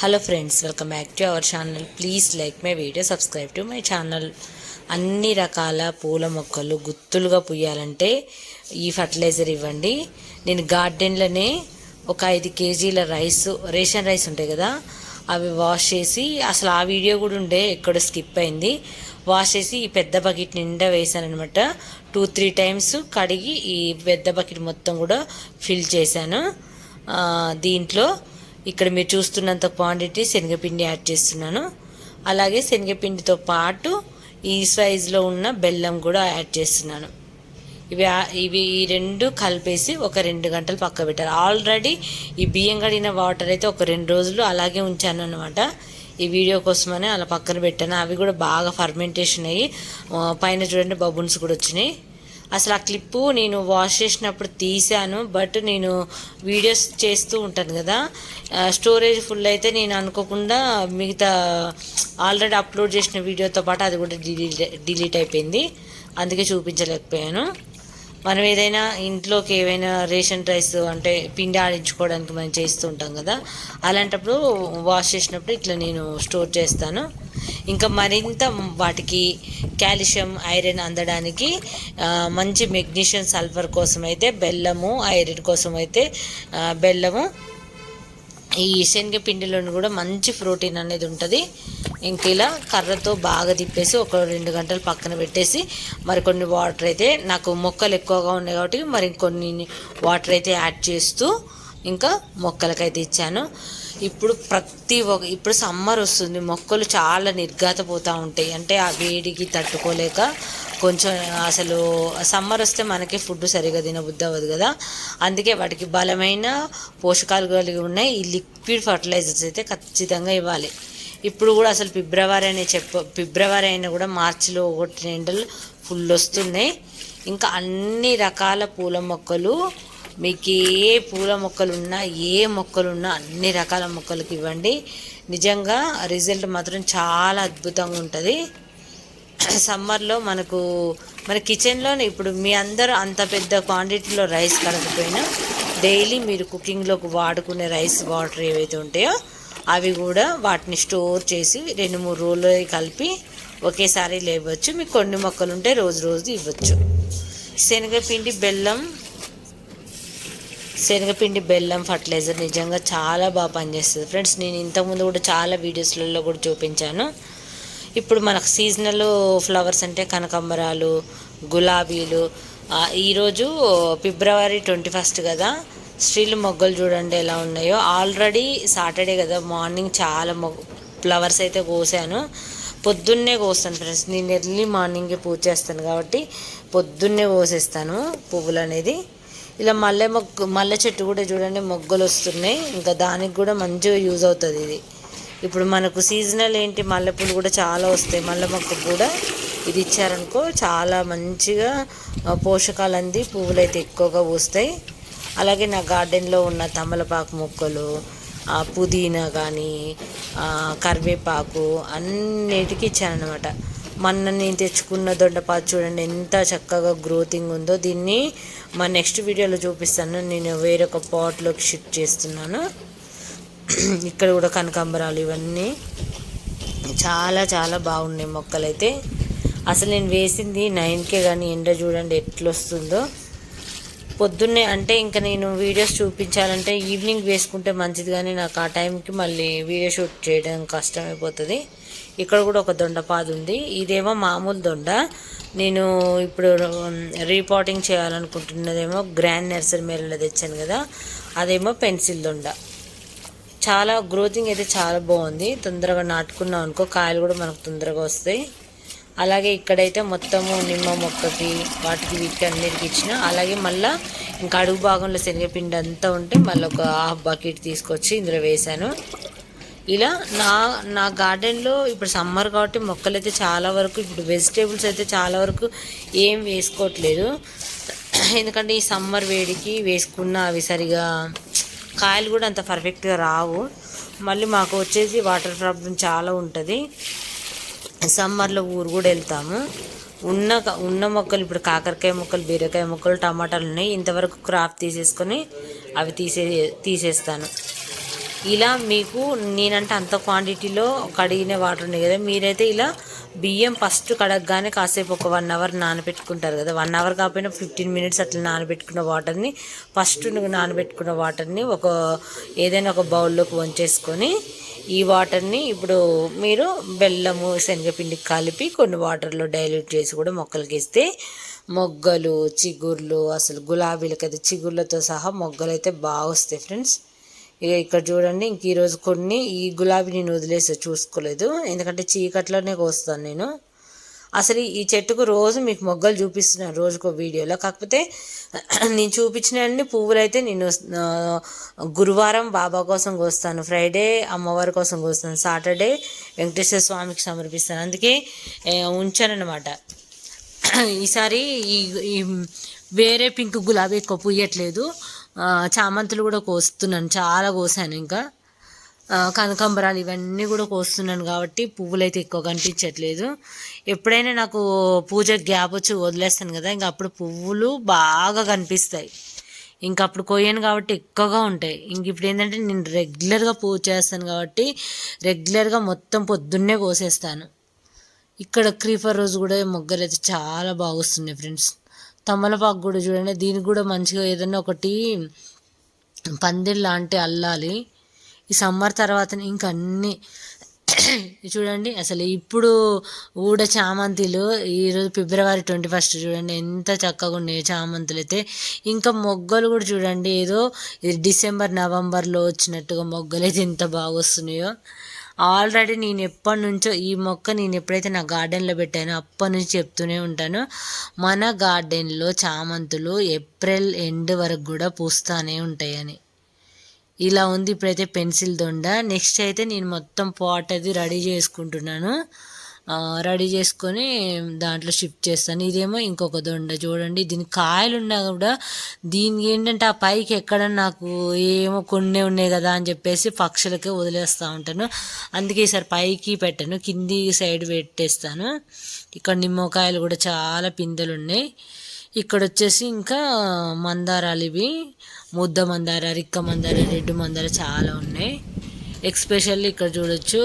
Hello friends welcome back to our channel please like my video subscribe to my channel అన్ని రకాల పూల మొక్కలు గుత్తులుగా పుయ్యాలంటే ఈ ఫర్టిలైజర్ ఇవ్వండి. నేను గార్డెన్లోనే ఒక ఐదు కేజీల రైస్ రేషన్ రైస్ ఉంటాయి కదా అవి వాష్ చేసి అసలు ఆ వీడియో కూడా ఉండే ఎక్కడో స్కిప్ అయింది. వాష్ చేసి ఈ పెద్ద బకెట్ నిండా వేసాను అనమాట టూ త్రీ టైమ్స్ కడిగి ఈ పెద్ద బకెట్ మొత్తం కూడా ఫిల్ చేశాను. దీంట్లో ఇక్కడ మీరు చూస్తున్నంత క్వాంటిటీ శనగపిండి యాడ్ చేస్తున్నాను. అలాగే శనగపిండితో పాటు ఈ సైజులో ఉన్న బెల్లం కూడా యాడ్ చేస్తున్నాను. ఇవి ఇవి ఈ రెండు కలిపేసి ఒక రెండు గంటలు పక్క పెట్టారు ఆల్రెడీ ఈ బియ్యం కడిగిన వాటర్ అయితే ఒక రెండు రోజులు అలాగే ఉంచాను అనమాట ఈ వీడియో కోసమని అలా పక్కన పెట్టాను. అవి కూడా బాగా ఫర్మెంటేషన్ అయ్యి పైన చూడండి బబున్స్ కూడా వచ్చినాయి. అసలు ఆ క్లిప్పు నేను వాష్ చేసినప్పుడు తీసాను బట్ నేను వీడియోస్ చేస్తూ ఉంటాను కదా. స్టోరేజ్ ఫుల్ అయితే నేను అనుకోకుండా మిగతా ఆల్రెడీ అప్లోడ్ చేసిన వీడియోతో పాటు అది కూడా డిలీట్ డిలీట్ అయిపోయింది. అందుకే చూపించలేకపోయాను. మనం ఏదైనా ఇంట్లోకి ఏవైనా రేషన్ రైస్ అంటే పిండి ఆడించుకోవడానికి మనం చేస్తూ ఉంటాం కదా. అలాంటప్పుడు వాష్ చేసినప్పుడు ఇట్లా నేను స్టోర్ చేస్తాను. ఇంకా మరింత వాటికి కాల్షియం ఐరన్ అందడానికి మంచి మెగ్నీషియం సల్ఫర్ కోసం అయితే బెల్లము ఐరన్ కోసం అయితే బెల్లము. ఈ శనగపిండిలోని కూడా మంచి ప్రోటీన్ అనేది ఉంటుంది. ఇంక ఇలా కర్రతో బాగా తిప్పేసి ఒక రెండు గంటలు పక్కన పెట్టేసి మరి కొన్ని వాటర్ అయితే నాకు మొక్కలు ఎక్కువగా ఉన్నాయి కాబట్టి మరి కొన్ని వాటర్ అయితే యాడ్ చేస్తూ ఇంకా మొక్కలకైతే ఇచ్చాను. ఇప్పుడు ప్రతి ఒక్క ఇప్పుడు సమ్మర్ వస్తుంది మొక్కలు చాలా నిర్ఘాతపోతూ ఉంటాయి. అంటే ఆ వేడికి తట్టుకోలేక కొంచెం అసలు సమ్మర్ వస్తే మనకి ఫుడ్ సరిగా తినబుద్ధి అవ్వదు కదా. అందుకే వాటికి బలమైన పోషకాలు కలిగి ఉన్నాయి. ఈ లిక్విడ్ ఫర్టిలైజర్స్ అయితే ఖచ్చితంగా ఇవ్వాలి. ఇప్పుడు కూడా అసలు ఫిబ్రవరి అనే చెప్ప ఫిబ్రవరి అయినా కూడా మార్చిలో ఒకటి ఎండలు ఫుల్ వస్తున్నాయి. ఇంకా అన్ని రకాల పూల మొక్కలు మీకు ఏ పూల మొక్కలు ఉన్నా ఏ మొక్కలు ఉన్నా అన్ని రకాల మొక్కలకి ఇవ్వండి. నిజంగా రిజల్ట్ మాత్రం చాలా అద్భుతంగా ఉంటుంది. సమ్మర్లో మనకు మన కిచెన్లోనే ఇప్పుడు మీ అందరూ అంత పెద్ద క్వాంటిటీలో రైస్ కలగకపోయినా డైలీ మీరు కుకింగ్లోకి వాడుకునే రైస్ వాటర్ ఏవైతే ఉంటాయో అవి కూడా వాటిని స్టోర్ చేసి రెండు మూడు రోజులు కలిపి ఒకేసారి లేవచ్చు. మీకు కొన్ని మొక్కలు ఉంటే రోజు రోజు ఇవ్వచ్చు. శనగపిండి బెల్లం శనగపిండి బెల్లం ఫర్టిలైజర్ నిజంగా చాలా బాగా పనిచేస్తుంది. ఫ్రెండ్స్ నేను ఇంతకుముందు కూడా చాలా వీడియోస్లలో కూడా చూపించాను. ఇప్పుడు మనకు సీజనల్ ఫ్లవర్స్ అంటే కనకాంబరాలు గులాబీలు ఈరోజు ఫిబ్రవరి ట్వంటీ ఫస్ట్ కదా స్త్రీలు మొగ్గలు చూడండి ఎలా ఉన్నాయో. ఆల్రెడీ సాటర్డే కదా మార్నింగ్ చాలా మొగ్ ఫ్లవర్స్ అయితే కోసాను. పొద్దున్నే కోస్తాను ఫ్రెండ్స్ నేను ఎర్లీ మార్నింగే పూజ చేస్తాను కాబట్టి పొద్దున్నే కోసేస్తాను పువ్వులు అనేది. ఇలా మల్లె మొగ్గు మల్లె చెట్టు కూడా చూడండి మొగ్గలు వస్తున్నాయి. ఇంకా దానికి కూడా మంచిగా యూజ్ అవుతుంది ఇది. ఇప్పుడు మనకు సీజనల్ ఏంటి మల్లెపూలు కూడా చాలా వస్తాయి. మల్లె మొక్కకు కూడా ఇది ఇచ్చారనుకో చాలా మంచిగా పోషకాలు అంది పువ్వులు అయితే ఎక్కువగా పూస్తాయి. అలాగే నా గార్డెన్లో ఉన్న తమలపాకు మొక్కలు పుదీనా కానీ కరివేపాకు అన్నిటికీ ఇచ్చానమాట మొన్న నేను తెచ్చుకున్న దొండపాదు చూడండి ఎంత చక్కగా గ్రోతింగ్ ఉందో. దీన్ని మా నెక్స్ట్ వీడియోలో చూపిస్తాను. నేను వేరొక పాట్లోకి షిఫ్ట్ చేస్తున్నాను. ఇక్కడ కూడా కనకాంబరాలు ఇవన్నీ. చాలా చాలా బాగున్నాయి మొక్కలైతే. అసలు నేను వేసింది నైన్కే కానీ ఎండ చూడండి ఎట్లొస్తుందో. పొద్దున్నే అంటే ఇంకా నేను వీడియోస్ చూపించాలంటే ఈవినింగ్ వేసుకుంటే మంచిది కానీ నాకు ఆ టైంకి మళ్ళీ వీడియో షూట్ చేయడం కష్టమైపోతుంది. ఇక్కడ కూడా ఒక దొండపాదు ఉంది. ఇదేమో మామూలు దొండ. నేను ఇప్పుడు రీపాటింగ్ చేయాలనుకుంటున్నదేమో గ్రాండ్ నర్సరీ మేరలో తెచ్చాను కదా అదేమో పెన్సిల్ దొండ. చాలా గ్రోతింగ్ అయితే చాలా బాగుంది. తొందరగా నాటుకున్నాం అనుకో కాయలు కూడా మనకు తొందరగా వస్తాయి. అలాగే ఇక్కడైతే మొత్తము నిమ్మ మొక్కకి వాటికి వీటికి అన్నిటికి ఇచ్చిన. అలాగే మళ్ళీ ఇంకా అడుగు భాగంలో శనగపిండి అంతా ఉంటే మళ్ళీ ఒక హాఫ్ బకెట్ తీసుకొచ్చి ఇందులో వేశాను. ఇలా నా నా గార్డెన్లో ఇప్పుడు సమ్మర్ కాబట్టి మొక్కలు అయితే చాలా వరకు ఇప్పుడు వెజిటేబుల్స్ అయితే చాలా వరకు ఏం వేసుకోవట్లేదు. ఎందుకంటే ఈ సమ్మర్ వేడికి వేసుకున్న అవి సరిగా కాయలు కూడా అంత పర్ఫెక్ట్గా రావు. మళ్ళీ మాకు వచ్చేసి వాటర్ ప్రాబ్లం చాలా ఉంటుంది. సమ్మర్లో ఊరు కూడా వెళ్తాము. ఉన్న ఉన్న మొక్కలు ఇప్పుడు కాకరకాయ మొక్కలు బీరకాయ మొక్కలు టమాటాలు ఉన్నాయి. ఇంతవరకు క్రాప్ తీసేసుకొని అవి తీసే తీసేస్తాను. ఇలా మీకు నేనంటే అంత క్వాంటిటీలో కడిగిన వాటర్ ఉన్నాయి కదా. మీరైతే ఇలా బియ్యం ఫస్ట్ కడగగానే కాసేపు ఒక వన్ అవర్ నానబెట్టుకుంటారు కదా. వన్ అవర్ కాకపోయినా ఫిఫ్టీన్ మినిట్స్ అట్లా నానబెట్టుకున్న వాటర్ని ఫస్ట్ నానబెట్టుకున్న వాటర్ని ఒక ఏదైనా ఒక బౌల్లోకి వంచేసుకొని ఈ వాటర్ని ఇప్పుడు మీరు బెల్లము శనగపిండి కలిపి కొన్ని వాటర్లో డైల్యూట్ చేసి కూడా మొక్కలకి ఇస్తే మొగ్గలు చిగుర్లు అసలు గులాబీలకి అయితే చిగుర్లతో సహా మొగ్గలు అయితే బాగా వస్తాయి ఫ్రెండ్స్. ఇక ఇక్కడ చూడండి ఇంక ఈరోజు కొన్ని ఈ గులాబీ నేను వదిలేసి చూసుకోలేదు. ఎందుకంటే చీకట్లోనే కోస్తాను నేను. అసలు ఈ చెట్టుకు రోజు మీకు మొగ్గలు చూపిస్తున్నాను రోజుకో వీడియోలో. కాకపోతే నేను చూపించిన అన్ని పువ్వులు అయితే నేను గురువారం బాబా కోసం కోస్తాను ఫ్రైడే అమ్మవారి కోసం కోస్తాను సాటర్డే వెంకటేశ్వర స్వామికి సమర్పిస్తాను. అందుకే ఉంచానన్నమాట. ఈసారి ఈ ఈ వేరే పింక్ గులాబీ ఎక్కువ పూయట్లేదు. చామంతులు కూడా కోస్తున్నాను. చాలా కోసాను ఇంకా. కనకాంబరాలు ఇవన్నీ కూడా కోస్తున్నాను కాబట్టి పువ్వులు అయితే ఎక్కువ కనిపించట్లేదు. ఎప్పుడైనా నాకు పూజ గ్యాప్ వచ్చి వదిలేస్తాను కదా ఇంకా అప్పుడు పువ్వులు బాగా కనిపిస్తాయి. ఇంకా అప్పుడు కొయ్యను కాబట్టి ఎక్కువగా ఉంటాయి. ఇంక ఇప్పుడు ఏంటంటే నేను రెగ్యులర్గా పూజ చేస్తాను కాబట్టి రెగ్యులర్గా మొత్తం పొద్దున్నే కోసేస్తాను. ఇక్కడ క్రీఫర్ రోజు కూడా మొగ్గలు అయితే చాలా బాగా వస్తున్నాయి ఫ్రెండ్స్. తమలపాకు కూడా చూడండి. దీనికి కూడా మంచిగా ఏదైనా ఒకటి పందిర్ లాంటి అల్లాలి. ఈ సమ్మర్ తర్వాత ఇంకా అన్ని చూడండి. అసలు ఇప్పుడు ఊడ చామంతిలు ఈరోజు ఫిబ్రవరి ట్వంటీ ఫస్ట్ చూడండి. ఎంత చక్కగా ఉన్నాయి చామంతులు అయితే. ఇంకా మొగ్గలు కూడా చూడండి. ఏదో ఇది డిసెంబర్ నవంబర్లో వచ్చినట్టుగా మొగ్గలు అయితే ఎంత బాగా వస్తున్నాయో. ఆల్రెడీ నేను ఎప్పటి నుంచో ఈ మొక్క నేను ఎప్పుడైతే నా గార్డెన్లో పెట్టానో అప్పటి నుంచి చెప్తూనే ఉంటాను. మన గార్డెన్లో చామంతులు ఏప్రిల్ ఎండ్ వరకు కూడా పూస్తూనే ఉంటాయని. ఇలా ఉంది ఇప్పుడైతే పెన్సిల్ దొండ. నెక్స్ట్ అయితే నేను మొత్తం పాట్ అది రెడీ చేసుకుంటున్నాను. రెడీ చేసుకొని దాంట్లో షిఫ్ట్ చేస్తాను. ఇదేమో ఇంకొక దొండ చూడండి. దీనికి కాయలు ఉన్నా కూడా దీనికి ఏంటంటే ఆ పైకి ఎక్కడ నాకు ఏమో కొన్ని ఉన్నాయి కదా అని చెప్పేసి పక్షులకే వదిలేస్తూ ఉంటాను. అందుకే ఈసారి పైకి పెట్టాను. కింది సైడ్ పెట్టేస్తాను. ఇక్కడ నిమ్మకాయలు కూడా చాలా పిందెలు ఉన్నాయి. ఇక్కడ వచ్చేసి ఇంకా మందారాలు ఇవి. ముద్ద మందార రిక్క మందార రెడ్ మందార చాలా ఉన్నాయి. ఎక్స్పెషల్లీ ఇక్కడ చూడొచ్చు.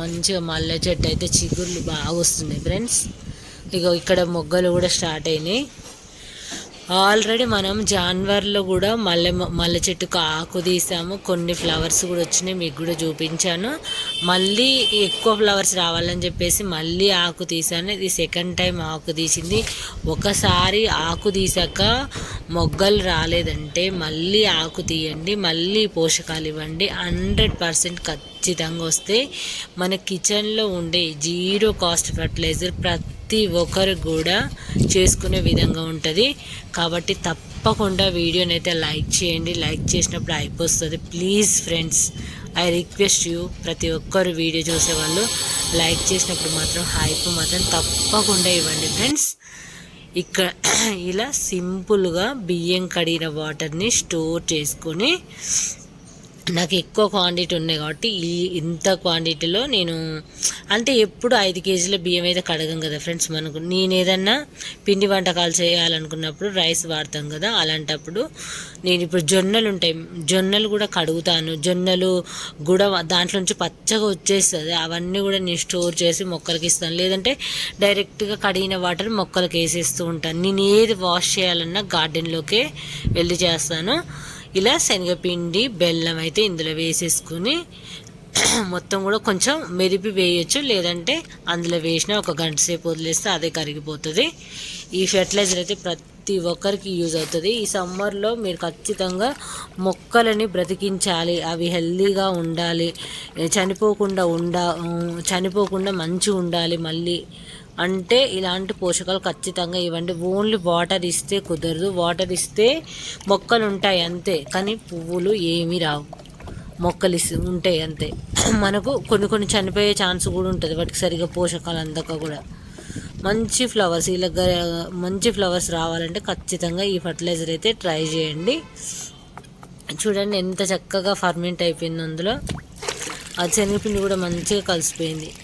మంచిగా మల్లె చెట్టు అయితే చిగుర్లు బాగా వస్తున్నాయి ఫ్రెండ్స్. ఇక ఇక్కడ మొగ్గలు కూడా స్టార్ట్ అయినాయి. ఆల్రెడీ మనం జాన్వర్లో కూడా మల్లె మల్లె చెట్టుకు ఆకు తీసాము. కొన్ని ఫ్లవర్స్ కూడా వచ్చినాయి మీకు కూడా చూపించాను. మళ్ళీ ఎక్కువ ఫ్లవర్స్ రావాలని చెప్పేసి మళ్ళీ ఆకు తీసాను. ఇది సెకండ్ టైం ఆకు తీసింది. ఒకసారి ఆకు తీసాక మొగ్గలు రాలేదంటే మళ్ళీ ఆకు తీయండి మళ్ళీ పోషకాలు ఇవ్వండి. హండ్రెడ్ పర్సెంట్ ఖచ్చితంగా వస్తే మన కిచెన్లో ఉండే జీరో కాస్ట్ ఫర్టిలైజర్ ప్రతి ప్రతి ఒక్కరు కూడా చేసుకునే విధంగా ఉంటుంది. కాబట్టి తప్పకుండా వీడియోని అయితే లైక్ చేయండి. లైక్ చేసినప్పుడు అయిపోతుంది please friends I request you ప్రతి ఒక్కరు వీడియో చూసేవాళ్ళు లైక్ చేసినప్పుడు మాత్రం హైప్ మాత్రం తప్పకుండా ఇవ్వండి ఫ్రెండ్స్ ఇక్కడ ఇలా సింపుల్గా బియ్యం కడిగిన వాటర్ని స్టోర్ చేసుకొని నాకు ఎక్కువ క్వాంటిటీ ఉన్నాయి కాబట్టి ఈ ఇంత క్వాంటిటీలో నేను అంటే ఎప్పుడు ఐదు కేజీల బియ్యం అయితే కడగం కదా ఫ్రెండ్స్ మనకు. నేను ఏదన్నా పిండి వంటకాలు చేయాలనుకున్నప్పుడు రైస్ వాడతాం కదా అలాంటప్పుడు నేను ఇప్పుడు జొన్నలు ఉంటాయి. జొన్నలు కూడా కడుగుతాను. జొన్నలు కూడా దాంట్లో నుంచి పచ్చగా వచ్చేస్తుంది. అవన్నీ కూడా నేను స్టోర్ చేసి మొక్కలకి ఇస్తాను. లేదంటే డైరెక్ట్గా కడిగిన వాటర్ మొక్కలకి వేసేస్తూ ఉంటాను. నేను ఏది వాష్ చేయాలన్నా గార్డెన్లోకే వెళ్ళి చేస్తాను. ఇలా శనగపిండి బెల్లం అయితే ఇందులో వేసేసుకుని మొత్తం కూడా కొంచెం మెరిపి వేయచ్చు లేదంటే అందులో వేసిన ఒక గంట సేపు వదిలేస్తే అదే కరిగిపోతుంది. ఈ ఫెర్టిలైజర్ అయితే ప్రతి ఒక్కరికి యూజ్ అవుతుంది. ఈ సమ్మర్లో మీరు ఖచ్చితంగా మొక్కలని బ్రతికించాలి అవి హెల్దీగా ఉండాలి చనిపోకుండా ఉండ చనిపోకుండా మంచిగా ఉండాలి మళ్ళీ. అంటే ఇలాంటి పోషకాలు ఖచ్చితంగా ఇవ్వండి. ఓన్లీ వాటర్ ఇస్తే కుదరదు. వాటర్ ఇస్తే మొక్కలు ఉంటాయి అంతే. కానీ పువ్వులు ఏమీ రావు. మొక్కలు ఉంటాయి అంతే. మనకు కొన్ని కొన్ని చనిపోయే ఛాన్స్ కూడా ఉంటుంది. వాటికి సరిగా పోషకాలు అందక కూడా. మంచి ఫ్లవర్స్ ఈ దగ్గర మంచి ఫ్లవర్స్ రావాలంటే ఖచ్చితంగా ఈ ఫర్టిలైజర్ అయితే ట్రై చేయండి. చూడండి ఎంత చక్కగా ఫర్మెంట్ అయిపోయింది అందులో. ఆ శనగపిండి కూడా మంచిగా కలిసిపోయింది.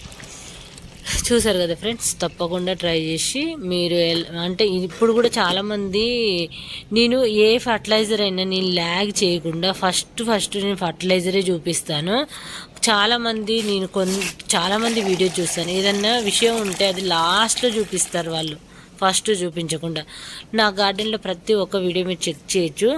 చూసారు కదా ఫ్రెండ్స్? తప్పకుండా ట్రై చేసి మీరు ఎల్- అంటే ఇప్పుడు కూడా చాలామంది నేను ఏ ఫర్టిలైజర్ అయినా నేను ల్యాగ్ చేయకుండా ఫస్ట్ ఫస్ట్ నేను ఫర్టిలైజరే చూపిస్తాను. చాలామంది నేను కొన్ని చాలామంది వీడియో చూస్తాను. ఏదన్నా విషయం ఉంటే అది లాస్ట్లో చూపిస్తారు వాళ్ళు. ఫస్ట్ చూపించకుండా. నా గార్డెన్లో ప్రతి ఒక్క వీడియో మీరు చెక్ చేయొచ్చు.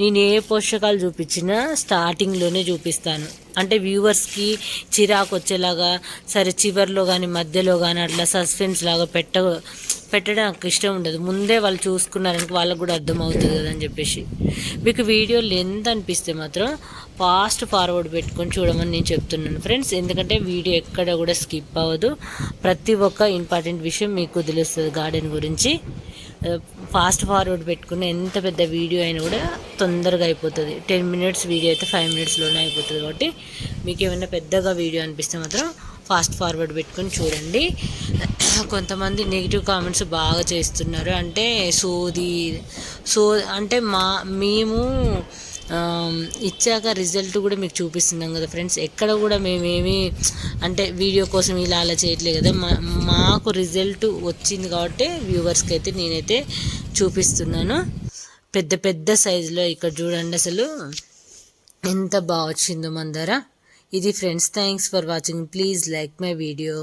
నేను ఏ పోషకాలు చూపించినా స్టార్టింగ్లోనే చూపిస్తాను. అంటే వ్యూవర్స్కి చిరాకు వచ్చేలాగా సరే చివర్లో కానీ మధ్యలో కానీ అట్లా సస్పెన్స్ లాగా పెట్ట పెట్టడం నాకు ఇష్టం ఉండదు. ముందే వాళ్ళు చూసుకున్నారని వాళ్ళకు కూడా అర్థమవుతుంది కదా అని చెప్పేసి. మీకు వీడియో లెంత్ అనిపిస్తే మాత్రం ఫాస్ట్ ఫార్వర్డ్ పెట్టుకొని చూడమని నేను చెప్తున్నాను ఫ్రెండ్స్. ఎందుకంటే వీడియో ఎక్కడ కూడా స్కిప్ అవ్వదు. ప్రతి ఒక్క ఇంపార్టెంట్ విషయం మీకు తెలుస్తుంది గార్డెన్ గురించి. ఫాస్ట్ ఫార్వర్డ్ పెట్టుకున్న ఎంత పెద్ద వీడియో అయినా కూడా తొందరగా అయిపోతుంది. టెన్ మినిట్స్ వీడియో అయితే ఫైవ్ మినిట్స్లోనే అయిపోతుంది కాబట్టి మీకు ఏమైనా పెద్దగా వీడియో అనిపిస్తే మాత్రం ఫాస్ట్ ఫార్వర్డ్ పెట్టుకొని చూడండి. కొంతమంది నెగిటివ్ కామెంట్స్ బాగా చేస్తున్నారు. అంటే సోది సో అంటే మా మేము ఇచ్చాక రిజల్ట్ కూడా మీకు చూపిస్తున్నాం కదా ఫ్రెండ్స్. ఎక్కడ కూడా మేమేమి అంటే వీడియో కోసం ఇలా అలా చేయట్లేదు కదా. మా మాకు రిజల్ట్ వచ్చింది కాబట్టి వ్యూవర్స్కి అయితే నేనైతే చూపిస్తున్నాను. పెద్ద పెద్ద సైజులో ఇక్కడ చూడండి అసలు. ఎంత బాగా వచ్చిందో మందర. ఇది friends thanks for watching please like my video